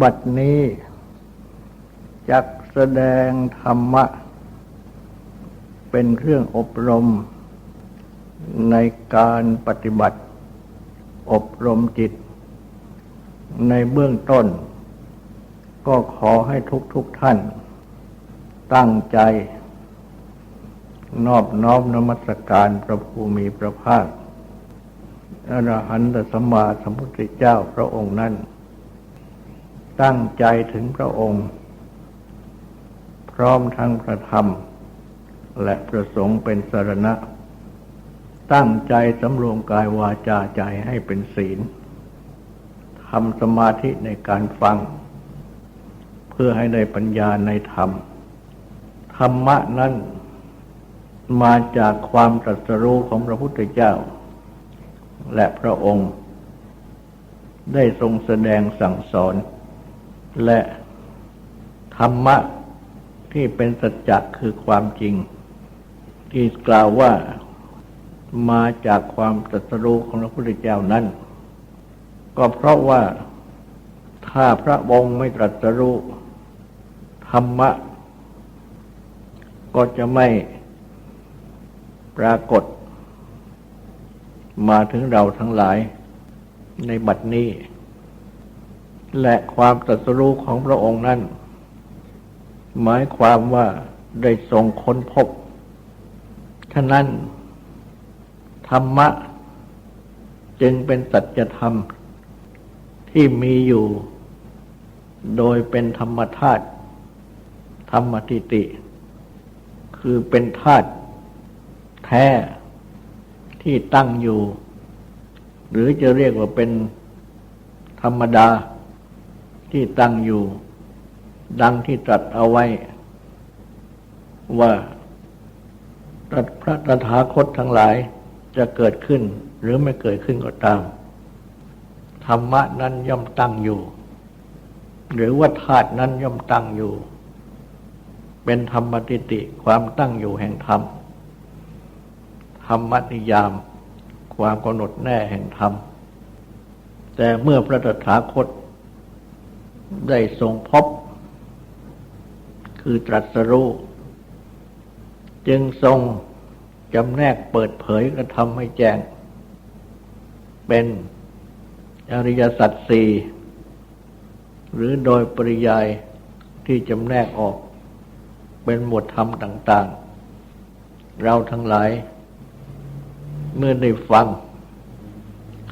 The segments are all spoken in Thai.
บัดนี้จักแสดงธรรมะ เป็นเครื่องอบรม ในการปฏิบัติ อบรมจิต ในเบื้องต้น ก็ขอให้ทุกทุกท่าน ตั้งใจ นอบน้อมนมัสการพระภูมิพระภาคอรหันตสัมมาสัมพุทธเจ้าพระองค์นั้น ตั้งใจถึงพระองค์ พร้อมทั้งพระธรรม และประสงค์เป็นสารณะ ตั้งใจสำรวมกายวาจาใจให้เป็นศีลทำสมาธิในการฟัง เพื่อให้ได้ปัญญาในธรรม ธรรมะนั้นมาจากความตรัสรู้ของพระพุทธเจ้า และพระองค์ได้ทรงแสดงสั่งสอน และธรรมะที่เป็นสัจจะคือความจริง ที่กล่าวว่ามาจากความตรัสรู้ของพระพุทธเจ้านั้น ก็เพราะว่าถ้าพระองค์ไม่ตรัสรู้ธรรมะ ก็จะไม่ปรากฏ มาถึงเราทั้งหลายในบัดนี้ และความตรัสรู้ของพระองค์นั้น หมายความว่าได้ทรงค้นพบฉะนั้น ธรรมะ จึงเป็นสัจธรรม ที่มีอยู่ โดยเป็นธรรมธาตุธรรมติติ คือเป็นธาตุแท้ที่ตั้งอยู่ หรือจะเรียกว่าเป็นธรรมดา ที่ตั้งอยู่ ดังที่ตรัสเอาไว้ ว่าตรัสพระตถาคตทั้งหลายจะเกิดขึ้นหรือไม่เกิดขึ้นก็ตาม ธรรมะนั้นย่อมตั้งอยู่ หรือว่าธาตุนั้นย่อมตั้งอยู่ เป็นธรรมติติความตั้งอยู่แห่งธรรม ธรรมนิยาม ความกำหนดแน่แห่งธรรม แต่เมื่อพระตถาคต ได้ทรงพบ คือตรัสรู้ จึงทรงจำแนกเปิดเผยกระทำให้แจ้ง เป็นอริยสัจสี่หรือโดยปริยายที่จำแนกออก เป็นหมวดธรรมต่าง ๆ เราทั้งหลาย เมื่อได้ฟัง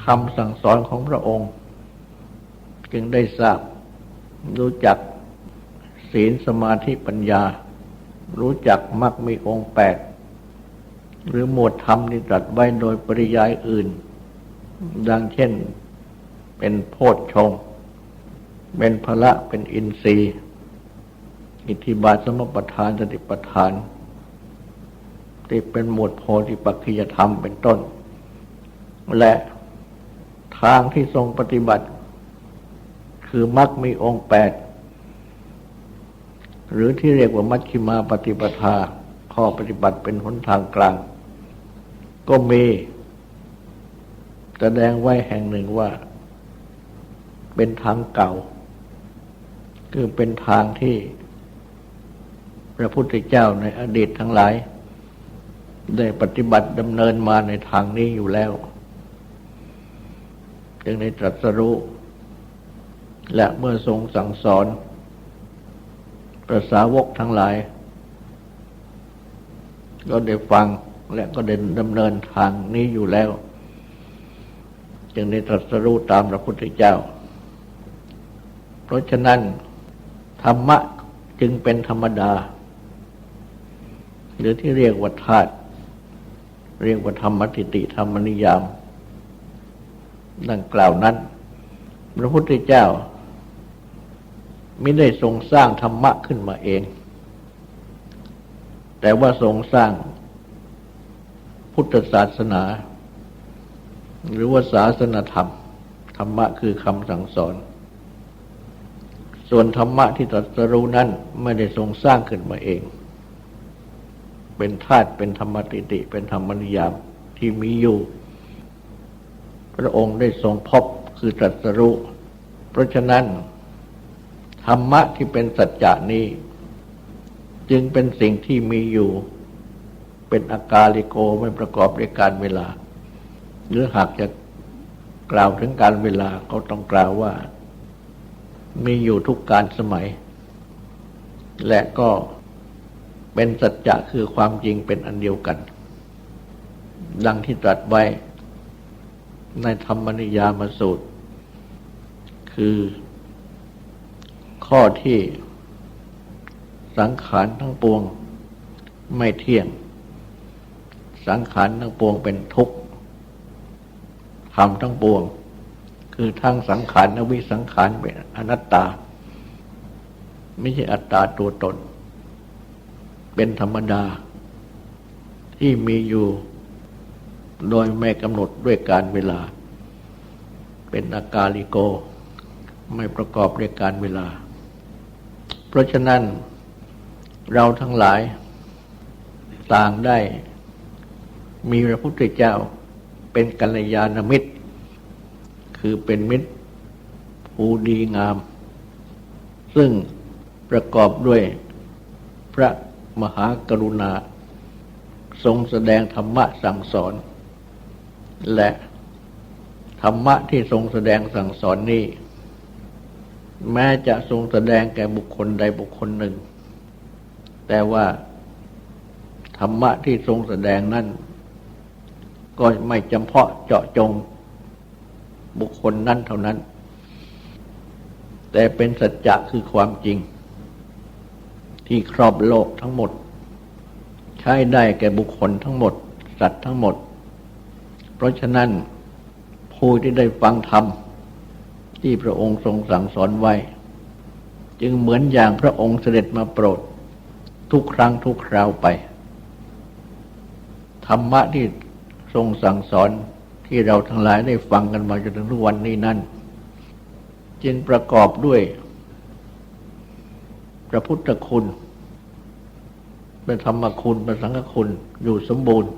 คำสั่งสอนของพระองค์ จึงได้ทราบ รู้จักศีลสมาธิปัญญา รู้จักมรรคมีองค์แปด หรือหมวดธรรมที่ตรัสไว้โดยปริยายอื่น ดังเช่นเป็นโพชฌงเป็นพละเป็นอินทรีย์ อิทธิบาทสมปทานสติปทานที่เป็นหมวดโพธิปัจจยธรรมเป็นต้น และทางที่ทรงปฏิบัติ คือมรรคมีองค์แปด หรือที่เรียกว่ามัชฌิมาปฏิปทา ข้อปฏิบัติเป็นหนทางกลาง ก็มีแสดงไว้แห่งหนึ่งว่า เป็นทางเก่า คือเป็นทางที่ พระพุทธเจ้าในอดีตทั้งหลาย ได้ปฏิบัติดำเนินมาในทางนี้อยู่แล้ว จึงได้ตรัสรู้ และเมื่อทรงสั่งสอนประสาวกทั้งหลาย ก็ได้ฟังและก็ได้ดำเนินทางนี้อยู่แล้ว จึงได้ตรัสรู้ตามพระพุทธเจ้า เพราะฉะนั้น ธรรมะจึงเป็นธรรมดา หรือที่เรียกว่าธาตุเรียกว่าธรรมติติธรรมนิยาม ดังกล่าวนั้น พระพุทธเจ้า ไม่ได้ทรงสร้างธรรมะขึ้นมาเอง แต่ว่าทรงสร้างพุทธศาสนา หรือว่าศาสนธรรม ธรรมะคือคำสั่งสอน ส่วนธรรมะที่ตรัสรู้นั้นไม่ได้ทรงสร้างขึ้นมาเอง เป็นธาตุเป็นธรรมติติ เป็นธรรมนิยามที่มีอยู่ พระองค์ได้ทรงพบคือตรัสรู้ เพราะฉะนั้น ธรรมะที่เป็นสัจจะนี้ จึงเป็นสิ่งที่มีอยู่ เป็นอากาลิโกไม่ประกอบด้วยการเวลา หรือหากจะกล่าวถึงการเวลาก็ต้องกล่าวว่า มีอยู่ทุกการสมัย และก็เป็นสัจจะคือความจริงเป็นอันเดียวกัน ดังที่ตรัสไว้ในธรรมนิยามสูตร คือ ข้อที่สังขารทั้งปวงไม่เที่ยง สังขารทั้งปวงเป็นทุกข์ธรรมทั้งปวง คือทั้งสังขารและวิสังขารเป็นอนัตตา ไม่ใช่อัตตาตัวตน เป็นธรรมดา ที่มีอยู่ โดยไม่กำหนดด้วยการเวลา เป็นอากาลิโก ไม่ประกอบด้วยการเวลา เพราะฉะนั้นเราทั้งหลายต่างได้ มีพระพุทธเจ้าเป็นกัลยาณมิตร คือเป็นมิตรผู้ดีงาม ซึ่งประกอบด้วยพระมหากรุณา ทรงแสดงธรรมะสั่งสอน และธรรมะที่ทรงแสดงสั่งสอนนี้ แม้จะทรงแสดงแก่บุคคลใดบุคคลหนึ่ง แต่ว่า ธรรมะที่ทรงแสดงนั้นก็ไม่จำเพาะเจาะจงบุคคลนั้นเท่านั้น แต่เป็นสัจจะคือความจริง ที่ครอบโลกทั้งหมด ใช้ได้แก่บุคคลทั้งหมด สัตว์ทั้งหมด เพราะฉะนั้นผู้ที่ได้ฟังธรรม ที่พระองค์ทรงสั่งสอนไว้ จึงเหมือนอย่างพระองค์เสด็จมาโปรด ทุกครั้งทุกคราวไป ธรรมะที่ทรงสั่งสอนที่เราทั้งหลายได้ฟังกันมาจนถึงทุกวันนี้นั้นจึงประกอบด้วยพระพุทธคุณพระธรรมคุณพระสังฆคุณอยู่สมบูรณ์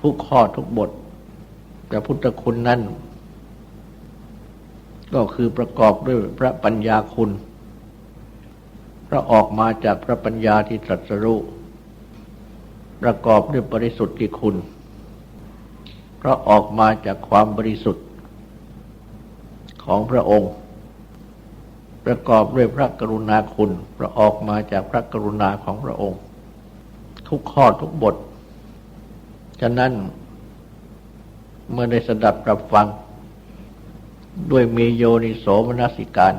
ทุกข้อทุกบทพระพุทธคุณนั้น ก็คือประกอบด้วยพระปัญญาคุณพระออกมาจากพระปัญญาที่ตรัสรู้ประกอบด้วยบริสุทธิคุณพระออกมาจากความบริสุทธิ์ของพระองค์ ประกอบด้วยพระกรุณาคุณพระออกมาจากพระกรุณาของพระองค์ ทุกข้อทุกบท ฉะนั้นเมื่อได้สดับปรับฟัง ด้วยมีโยนิโสมนสิการ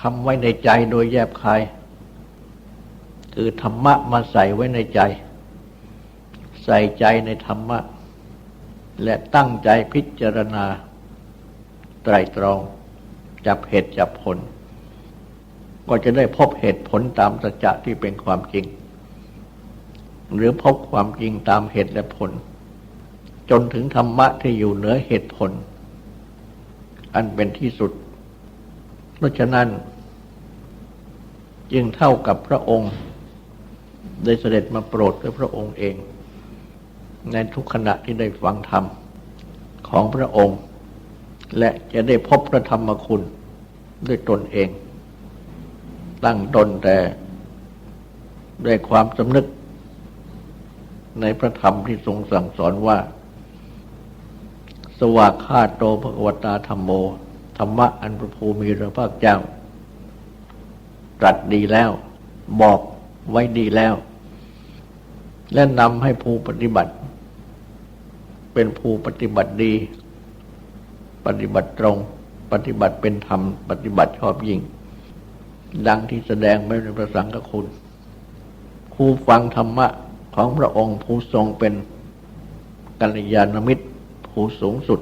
ทำไว้ในใจโดยแยบคาย คือธรรมะมาใส่ไว้ในใจ ใส่ใจในธรรมะ และตั้งใจพิจารณา ไตรตรอง จับเหตุจับผล ก็จะได้พบเหตุผลตามสัจจะที่เป็นความจริง หรือพบความจริงตามเหตุและผล จนถึงธรรมะที่อยู่เหนือเหตุผล อันเป็นที่สุด เพราะฉะนั้น จึงเท่ากับพระองค์ได้เสด็จมาโปรดด้วยพระองค์เอง ในทุกขณะที่ได้ฟังธรรมของพระองค์ และจะได้พบพระธรรมคุณด้วยตนเอง ตั้งตนแต่ด้วยความสำนึกในพระธรรมที่ทรงสั่งสอนว่า สวากขาโตภควตาธรรมโม ธรรมะอันพระภูมิพระภาคเจ้า ตรัสดีแล้ว บอกไว้ดีแล้ว และนำให้ผู้ปฏิบัติ เป็นผู้ปฏิบัติดี ปฏิบัติตรง ปฏิบัติเป็นธรรม ปฏิบัติชอบยิ่ง ดังที่แสดงไว้ในพระสังฆคุณผู้ฟังธรรมะของพระองค์ผู้ทรงเป็นกัลยาณมิตร ผู้สูงสุด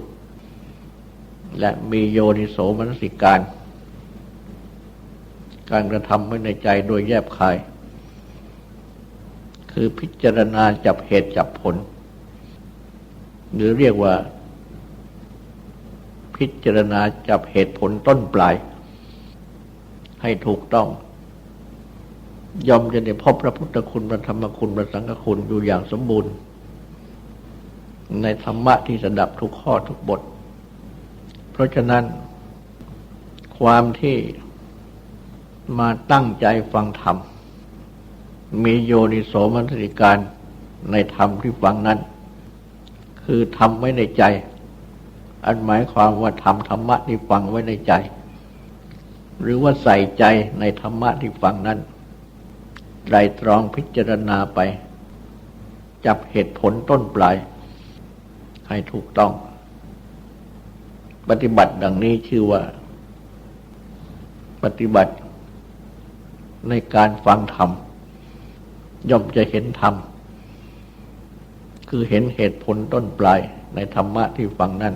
และมีโยนิโสมนสิการ การกระทำไว้ในใจโดยแยบคาย คือพิจารณาจับเหตุจับผล หรือเรียกว่า พิจารณาจับเหตุผลต้นปลาย ให้ถูกต้องยอมจะได้พบพระพุทธคุณพระธรรมคุณพระสังฆคุณอยู่อย่างสมบูรณ์ ในธรรมะที่สดับทุกข้อทุกบท เพราะฉะนั้น ความที่มาตั้งใจฟังธรรม มีโยนิโสมนสิการในธรรมที่ฟังนั้น คือทำไว้ในใจ อันหมายความว่าทำธรรมะที่ฟังไว้ในใจ หรือว่าใส่ใจในธรรมะที่ฟังนั้นไตรตรองพิจารณาไป จับเหตุผลต้นปลาย ให้ถูกต้อง ปฏิบัติดังนี้ชื่อว่า ปฏิบัติในการฟังธรรม ย่อมจะเห็นธรรม คือเห็นเหตุผลต้นปลายในธรรมะที่ฟังนั้น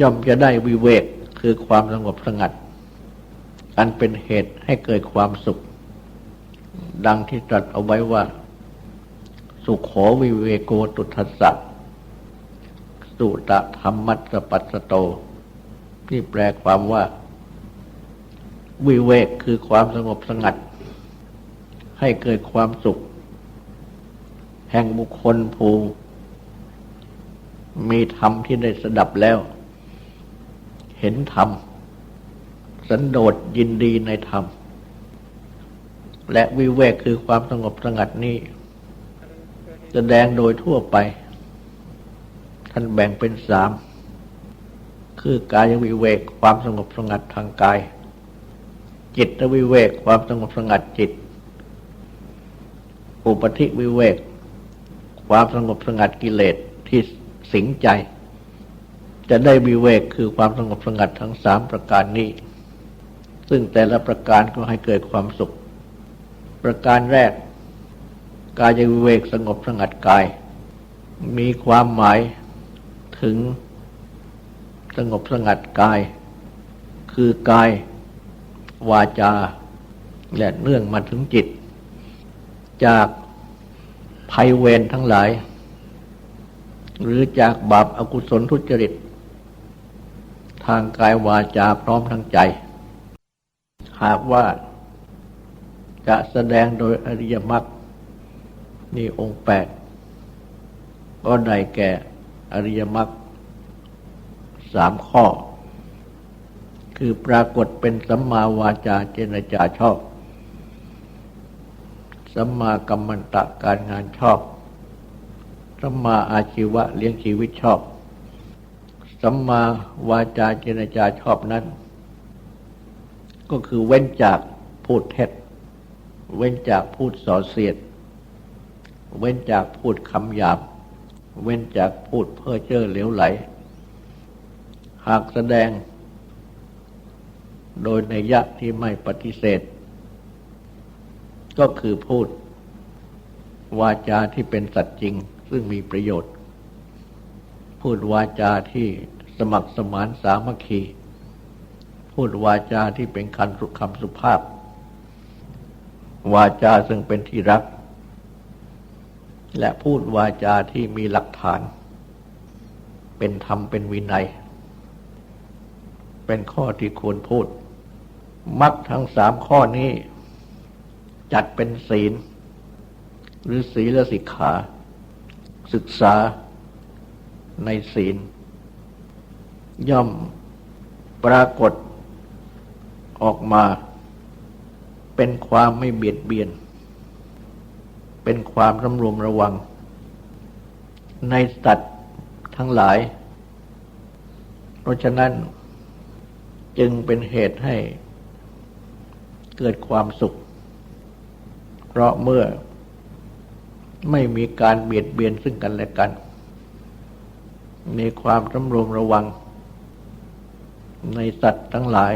ย่อมจะได้วิเวกคือความสงบสงัด อันเป็นเหตุให้เกิดความสุข ดังที่ตรัสเอาไว้ว่า สุขโขวิเวโกตุทัสสะ สุตะธรรมัสสปัสสโต ที่แปลความว่า วิเวกคือความสงบสงัด ให้เกิดความสุข แห่งบุคคลผู้มีธรรมที่ได้สดับแล้ว เห็นธรรม สันโดษยินดีในธรรม และวิเวกคือความสงบสงัดนี้ แสดงโดยทั่วไป ท่านแบ่งเป็นสาม คือกายวิเวกความสงบสงัดทางกาย จิตวิเวกความสงบสงัดจิต อุปธิวิเวก ความสงบสงัดกิเลสที่สิงใจ จะได้วิเวกคือความสงบสงัดทั้งสามประการนี้ ซึ่งแต่ละประการก็ให้เกิดความสุข ประการแรก กายวิเวกสงบสงัดกายมีความหมาย ถึงสงบสงัดกาย คือกายวาจา และเนื่องมาถึงจิต จากภัยเวรทั้งหลาย หรือจากบาปอากุศลทุจริต ทางกายวาจาพร้อมทั้งใจ หากว่าจะแสดงโดยอริยมรรคนี่องค์แปดก็ได้แก่ อริยมรรคสามข้อ คือปรากฏเป็นสัมมาวาจาเจรจาชอบ สัมมากัมมันตะการงานชอบ สัมมาอาชีวะเลี้ยงชีวิตชอบ สัมมาวาจาเจรจาชอบนั้น ก็คือเว้นจากพูดเท็จ เว้นจากพูดส่อเสียด เว้นจากพูดคำหยาบ เว้นจากพูดเพ้อเจ้อเหลวไหล หากแสดง โดยในยะที่ไม่ปฏิเสธ ก็คือพูด วาจาที่เป็นสัตว์จริง ซึ่งมีประโยชน์ พูดวาจาที่สมัครสมานสามัคคี พูดวาจาที่เป็นคันสุคำสุภาพ วาจาซึ่งเป็นที่รัก และพูดวาจาที่มีหลักฐาน เป็นธรรมเป็นวินัย เป็นข้อที่ควรพูด มักทั้งสามข้อนี้ จัดเป็นศีล หรือศีลสิกขา ศึกษาในศีล ย่อมปรากฏออกมา เป็นความไม่เบียดเบียน เป็นความรำรวมระวัง ในสัตว์ทั้งหลาย เพราะฉะนั้นจึงเป็นเหตุให้เกิดความสุข เพราะเมื่อไม่มีการเบียดเบียนซึ่งกันและกัน มีความสำรวมระวัง ในสัตว์ทั้งหลาย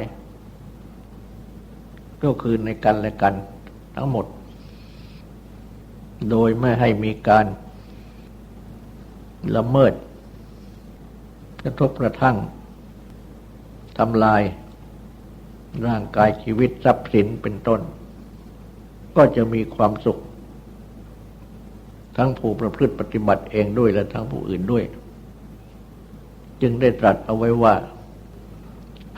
ก็คือในกันและกันทั้งหมด โดยไม่ให้มีการละเมิด กระทบกระทั่งทำลาย ร่างกายชีวิตทรัพย์สินเป็นต้น ก็จะมีความสุข ทั้งผู้ประพฤติปฏิบัติเองด้วยและทั้งผู้อื่นด้วย จึงได้ตรัสเอาไว้ว่า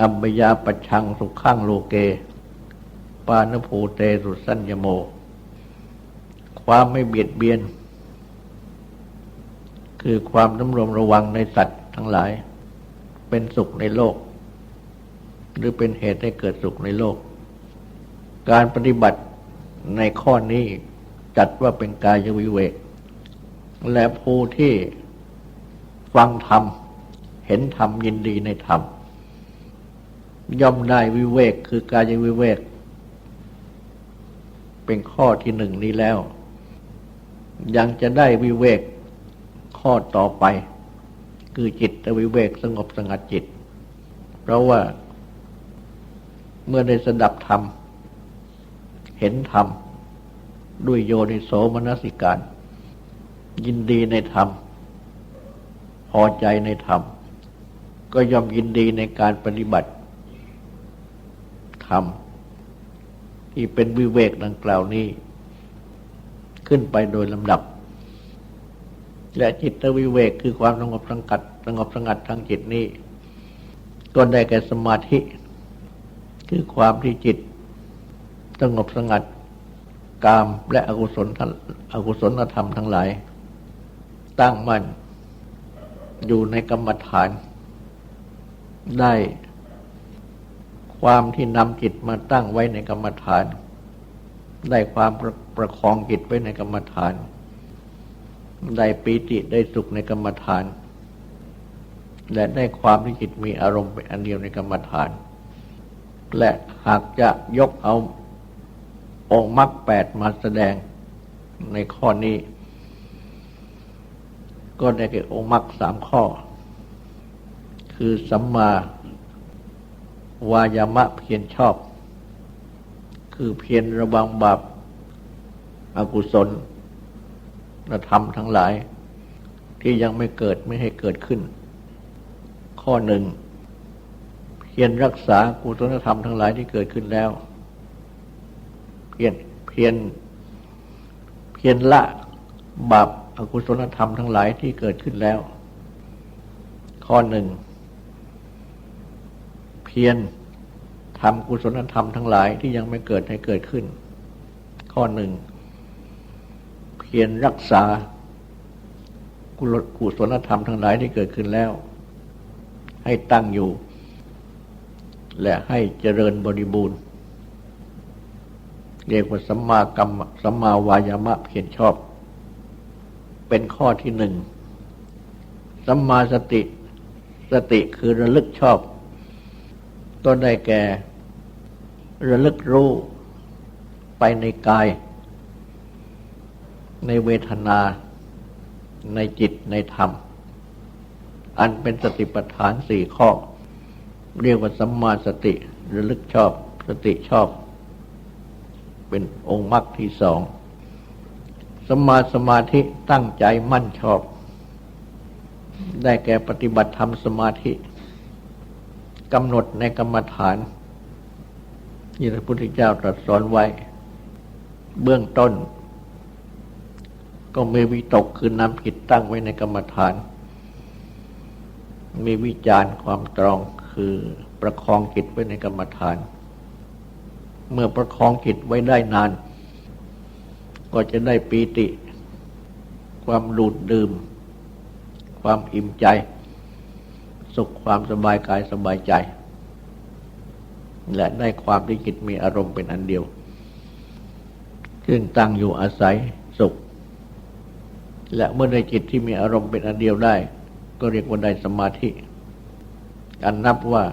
อัมบยาปชังสุขข้างโลเก ปานภูเตสุสัญญโม ความไม่เบียดเบียน คือความน้ำรวมระวังในสัตว์ทั้งหลาย เป็นสุขในโลก หรือเป็นเหตุให้เกิดสุขในโลก การปฏิบัติในข้อนี้จัดว่าเป็นกายวิเวก และผู้ที่ฟังธรรม เห็นธรรมยินดีในธรรม ย่อมได้วิเวกคือกายวิเวก เป็นข้อที่หนึ่งนี้แล้ว ยังจะได้วิเวกข้อต่อไป คือจิตวิเวกสงบสงัดจิต เพราะว่าเมื่อได้สดับธรรม เห็นธรรม ด้วยโยนิโสมนสิการ ยินดีในธรรม พอใจในธรรม ก็ยอมยินดีในการปฏิบัติธรรม ที่เป็นวิเวกดังกล่าวนี้ ขึ้นไปโดยลำดับ และจิตวิเวกคือความสงบสังกัดสงบสงัดทางจิตนี้ ก็ได้แก่สมาธิ คือความที่จิตสงบสงัดกามและอกุศลอกุศลธรรมทั้งหลาย ตั้งมั่นอยู่ในกรรมฐาน ได้ความที่นำจิตมาตั้งไว้ในกรรมฐาน ได้ความประ ประคองจิตไว้ในกรรมฐาน ได้ปีติได้สุขในกรรมฐาน และได้ความที่จิตมีอารมณ์เป็นอันเดียวในกรรมฐาน และหากจะยกเอาองค์มรรคแปดมาแสดงในข้อนี้ ก็ได้แก่องค์มรรคสามข้อ คือสัมมาวายามะเพียรชอบ คือเพียรระวังบาป อกุศลธรรมทั้งหลาย ที่ยังไม่เกิดไม่ให้เกิดขึ้น ข้อหนึ่งเพียรรักษากุศลธรรมทั้งหลายที่เกิดขึ้นแล้ว เพียรเพียรเพียรละบาปอกุศลธรรมทั้งหลายที่เกิดขึ้นแล้ว ข้อหนึ่งเพียรทำกุศลธรรมทั้งหลายที่ยังไม่เกิดให้เกิดขึ้น ข้อหนึ่ง พียรรักษากุศลธรรมทั้งหลายที่เกิดขึ้นแล้ว ให้ตั้งอยู่ และให้เจริญบริบูรณ์ เรียกว่าสัมมากรรมสัมมาวายามะเพียรชอบ เป็นข้อที่หนึ่งสัมมาสติสติคือระลึกชอบก็ได้แก่ ระลึกรู้ไปในกาย ในเวทนา ในจิตในธรรม อันเป็นสติปัฏฐานสี่ข้อ เรียกว่าสัมมาสติระลึกชอบสติชอบ เป็นองค์มรรคที่สองสมาสมาธิตั้งใจมั่นชอบ ได้แก่ปฏิบัติธรรมสมาธิกำหนดในกรรมฐานที่พระพุทธเจ้าตรัสสอนไว้ เบื้องต้น ก็มีวิตกคือนำผิดตั้งไว้ในกรรมฐาน มีวิจารณ์ความตรองคือประคองจิตไว้ในกรรมฐาน เมื่อประคองจิตไว้ได้นาน ก็จะได้ปีติ ความดูดดื่ม ความอิ่มใจ สุขความสบายกายสบายใจ และได้ความที่จิตมีอารมณ์เป็นอันเดียวซึ่งตั้งอยู่อาศัย และเมื่อได้จิตที่มีอารมณ์เป็นอันเดียวได้ ก็เรียกว่าได้สมาธิ อันนับว่า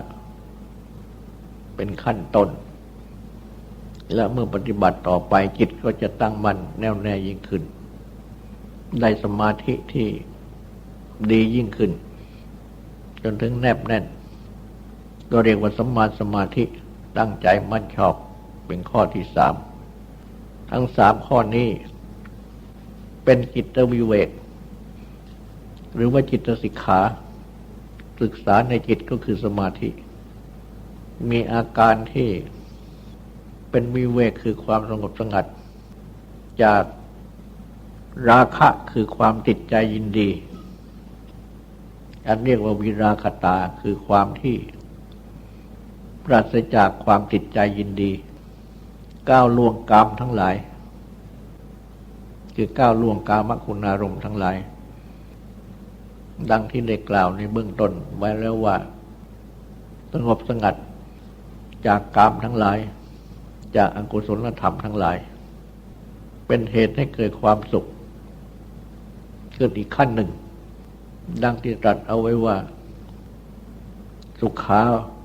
เป็นขั้นต้น และเมื่อปฏิบัติต่อไปจิตก็จะตั้งมั่นแน่วแน่ยิ่งขึ้น ได้สมาธิที่ดียิ่งขึ้น จนถึงแนบแน่น ก็เรียกว่าสมมาสมาธิตั้งใจมั่นชอบเป็นข้อที่สาม ทั้งสามข้อนี้ เป็นจิตวิเวก หรือว่าจิตสิกขา ศึกษาในจิตก็คือสมาธิ มีอาการที่เป็นวิเวกคือความสงบสงัด จากราคะคือความติดใจยินดี อันเรียกว่าวิราคตาคือความที่ปราศจากความติดใจยินดี ก้าวล่วงกามทั้งหลาย คือก้าวล่วงกามคุณารมณ์ทั้งหลาย ดังที่ได้กล่าวในเบื้องต้นไว้แล้วว่า สงบสงัดจากกามทั้งหลาย จากอกุศลธรรมทั้งหลาย เป็นเหตุให้เกิดความสุขเกิดอีกขั้นหนึ่ง ดังที่ตรัสเอาไว้ว่า สุขา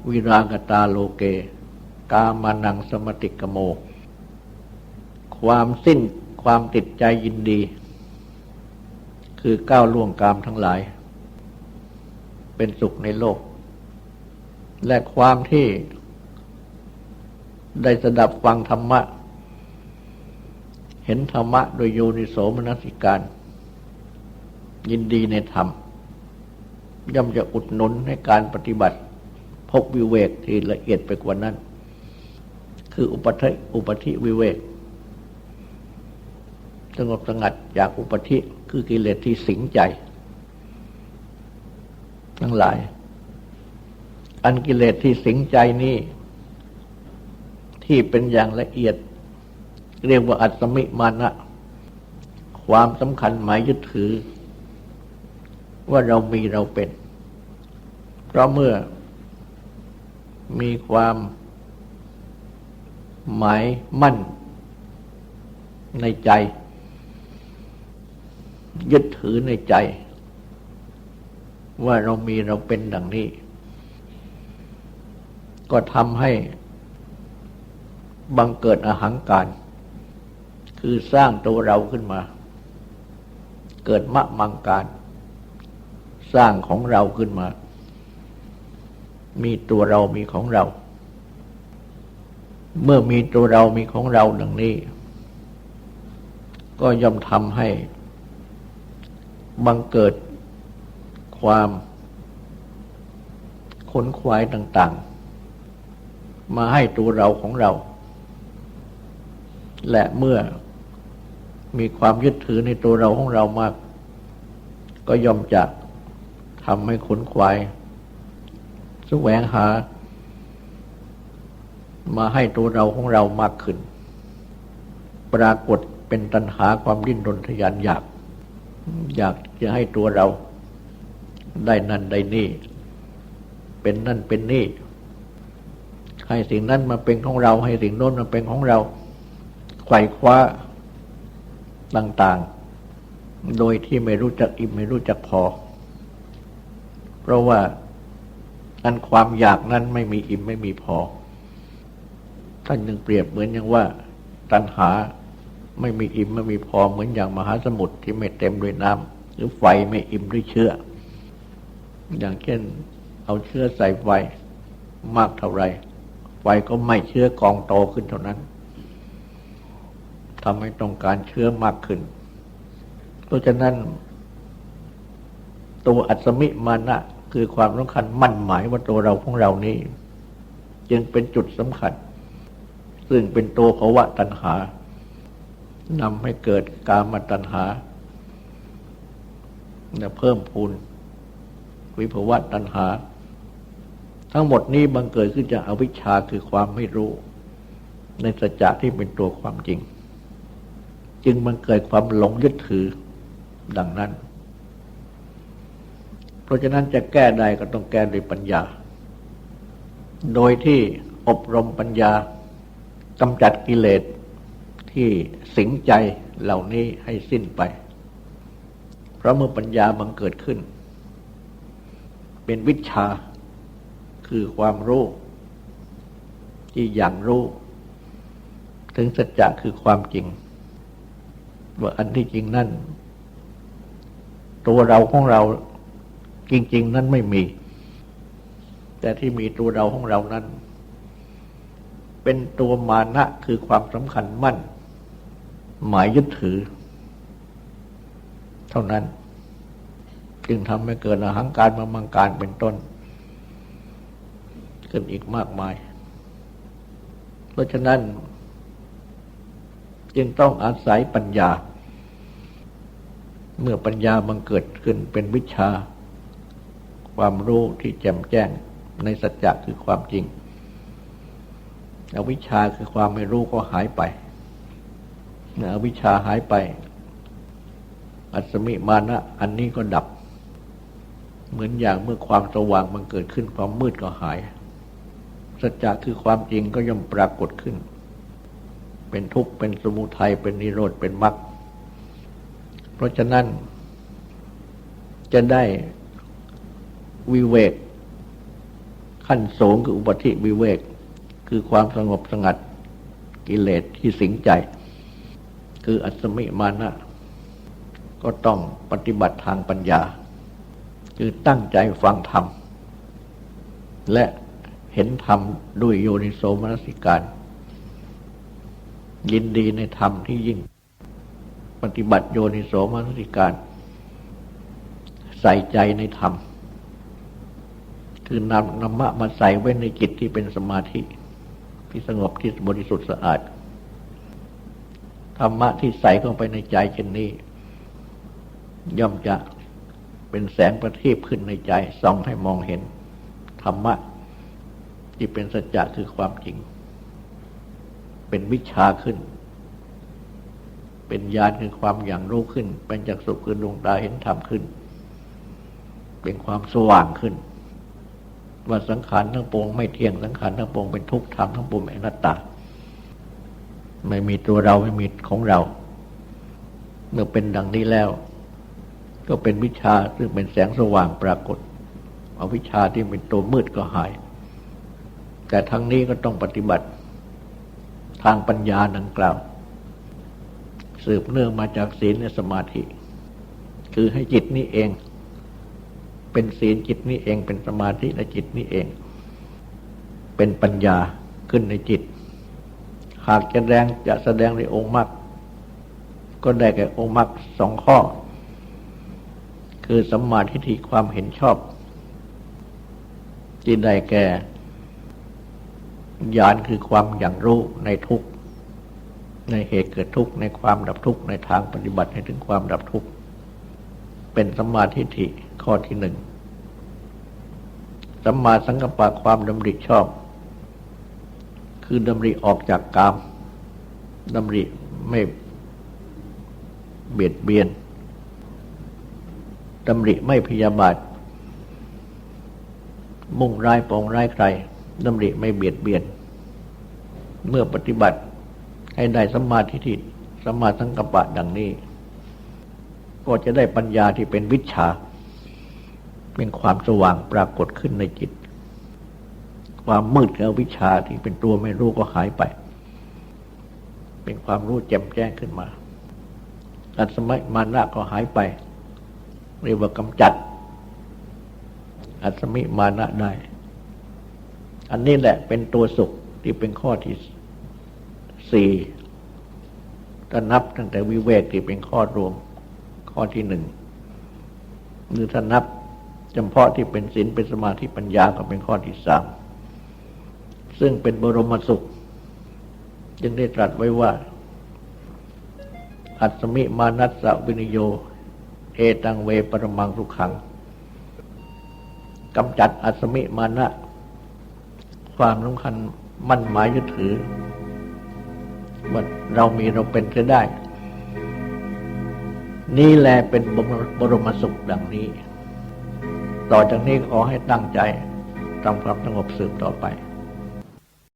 วิรากตาโลเก กามานังสมติกโม ความสิ้น ความติดใจยินดี คือก้าวล่วงกามทั้งหลาย เป็นสุขในโลก และความที่ได้สดับฟังธรรมะ เห็นธรรมะโดยโยนิโสมนสิการ ยินดีในธรรม ย่อมจะอุดหนุนให้การปฏิบัติ พบวิเวกที่ละเอียดไปกว่านั้น คืออุปธิอุปธิวิเวก งบสงัดจากอุปธิคือกิเลสที่สิงใจ ทั้งหลาย อันกิเลสที่สิงใจนี้ ที่เป็นอย่างละเอียด เรียกว่าอัตมิมานะ ความสำคัญหมายยึดถือ ว่าเรามีเราเป็น เพราะเมื่อมีความหมายมั่นในใจ ยึดถือในใจ ว่าเรามีเราเป็นดังนี้ ก็ทำให้บังเกิดอาหังการ คือสร้างตัวเราขึ้นมา เกิดมะมังการ สร้างของเราขึ้นมา มีตัวเรามีของเรา เมื่อมีตัวเรามีของเราดังนี้ ก็ย่อมทำให้ บังเกิดความขนควายต่างๆ มาให้ตัวเราของเรา และเมื่อมีความยึดถือในตัวเราของเรามาก ก็ย่อมจะทำให้ขนควายแสวงหา มาให้ตัวเราของเรามากขึ้น ปรากฏเป็นตัณหาความดิ้นรนทยานอยาก อยากจะให้ตัวเราได้นั่นได้นี่ เป็นนั่นเป็นนี่ ให้สิ่งนั้นมาเป็นของเรา ให้สิ่งโน้นมาเป็นของเราไขว่คว้าต่าง ๆ โดยที่ไม่รู้จักอิ่มไม่รู้จักพอ เพราะว่าอันความอยากนั้นไม่มีอิ่มไม่มีพอ ท่านยังเปรียบเหมือนอย่างว่า ตัณหา ไม่มีอิ่มไม่มีพอเหมือนอย่างมหาสมุทรที่ไม่เต็มด้วยน้ำหรือไฟไม่อิ่มด้วยเชื้อ อย่างเช่น เอาเชื้อใส่ไฟมากเท่าไรไฟก็ไม่เชื้อกองโตขึ้นเท่านั้นทำให้ต้องการเชื้อมากขึ้น เพราะฉะนั้น ตัวอัศมิมานะคือความสำคัญมั่นหมายว่าตัวเราของเรานี้ จึงเป็นจุดสำคัญ ซึ่งเป็นตัวภาวะตัณหา นำให้เกิดกามตัณหาเพิ่มพูนวิภวะตัณหา ทั้งหมดนี้บังเกิดขึ้นจากอวิชชาคือความไม่รู้ ในสัจจะที่เป็นตัวความจริง จึงมันเกิดความหลงยึดถือดังนั้น เพราะฉะนั้นจะแก้ได้ก็ต้องแก้ด้วยปัญญา โดยที่อบรมปัญญากำจัดกิเลส ที่สิงใจเหล่านี้ให้สิ้นไป เพราะเมื่อปัญญาบังเกิดขึ้น เป็นวิชาคือความรู้ที่อย่างรู้ ถึงสัจจะคือความจริง ว่าอันที่จริงนั่น ตัวเราของเราจริง ๆ นั้นไม่มี แต่ที่มีตัวเราของเรานั้น เป็นตัวมานะคือความสำคัญมั่น หมายยึดถือ เท่านั้น จึงทำให้เกิดอหังการมามังการเป็นต้น ขึ้นอีกมากมาย เพราะฉะนั้น จึงต้องอาศัยปัญญา เมื่อปัญญามันเกิดขึ้นเป็นวิชา ความรู้ที่แจ่มแจ้งในสัจจะคือความจริงอวิชชาคือความไม่รู้ก็หายไป อวิชชาหายไป อัศมิมานะ อันนี้ก็ดับ เหมือนอย่างเมื่อความสว่างมันเกิดขึ้นความมืดก็หาย สัจจะคือความจริงก็ย่อมปรากฏขึ้น เป็นทุกข์เป็นสมุทัยเป็นนิโรธเป็นมรรคเพราะฉะนั้น จะได้วิเวก ขั้นสูงคืออุปธิวิเวก คือความสงบสงัดกิเลสที่สิงใจ คืออัศมิมานะ ก็ต้องปฏิบัติทางปัญญา คือตั้งใจฟังธรรม และเห็นธรรมด้วยโยนิโสมนสิการ ยินดีในธรรมที่ยิ่ง ปฏิบัติโยนิโสมนสิการ ใส่ใจในธรรม คือนำนำมะมาใส่ไว้ในจิตที่เป็นสมาธิ ที่สงบที่บริสุทธิ์สะอาด ธรรมะที่ใส่เข้าไปในใจเช่นนี้ ย่อมจะเป็นแสงประทีปขึ้นในใจส่องให้มองเห็น ธรรมะ ที่เป็นสัจจะคือความจริง เป็นวิชาขึ้น เป็นญาณคือความอย่างรู้ขึ้น เป็นจักสุคือดวงตาเห็นธรรมขึ้น เป็นความสว่างขึ้น ว่าสังขารทั้งปวงไม่เที่ยงสังขารทั้งปวงเป็นทุกข์ธรรมทั้งปวงเป็นอนัตตา ไม่มีตัวเราไม่มีของเรา เมื่อเป็นดังนี้แล้ว ก็เป็นวิชาซึ่งเป็นแสงสว่างปรากฏเอาวิชชาที่เป็นตัวมืดก็หาย แต่ทั้งนี้ก็ต้องปฏิบัติ ทางปัญญาดังกล่าว สืบเนื่องมาจากศีลและสมาธิ คือให้จิตนี้เอง เป็นศีลจิตนี้เองเป็นสมาธิและจิตนี้เอง เป็นปัญญาขึ้นในจิต หากจะแสดงจะแสดงในองค์มรรคก็ได้แก่องค์มรรคสองข้อ คือสัมมาทิฏฐิความเห็นชอบที่ได้แก่ญาณคือความอย่างรู้ในทุกข์ในเหตุเกิดทุกข์ในความดับทุกข์ในทางปฏิบัติให้ถึงความดับทุกข์เป็นสัมมาทิฏฐิข้อที่หนึ่งสัมมาสังกัปปะความดำริชอบ คือดำริออกจากกามดำริไม่เบียดเบียนดำริไม่พยาบาท มุ่งร้ายปองร้ายใครดำริไม่เบียดเบียน เมื่อปฏิบัติให้ได้สัมมาทิฏฐิสัมาสังกัปปะดังนี้ ก็จะได้ปัญญาที่เป็นวิชา เป็นความสว่างปรากฏขึ้นในจิต ความมืดกับวิชาที่เป็นตัวไม่รู้ก็หายไป เป็นความรู้แจ่มแจ้งขึ้นมาอัศมัยมานะก็หายไป เรียกว่ากำจัด อัศมิมานะได้ อันนี้แหละเป็นตัวสุขที่เป็นข้อที่สี่ถ้านับตั้งแต่วิเวกที่เป็นข้อรวม ข้อที่หนึ่งหรือถ้านับจำเพาะที่เป็นศีลเป็นสมาธิปัญญาก็เป็นข้อที่สาม ซึ่งเป็นบรมสุข จึงได้ตรัสไว้ว่า อัศมิมานัสสวินิโย เอตังเวปรมังสุขังกำจัดอัศมิมานะ ความสำคัญมั่นหมายยึดถือว่าเรามีเราเป็นจะได้ นี่แหละเป็นบรมสุขดังนี้ ต่อจากนี้ขอให้ตั้งใจทำความสงบสืบต่อไป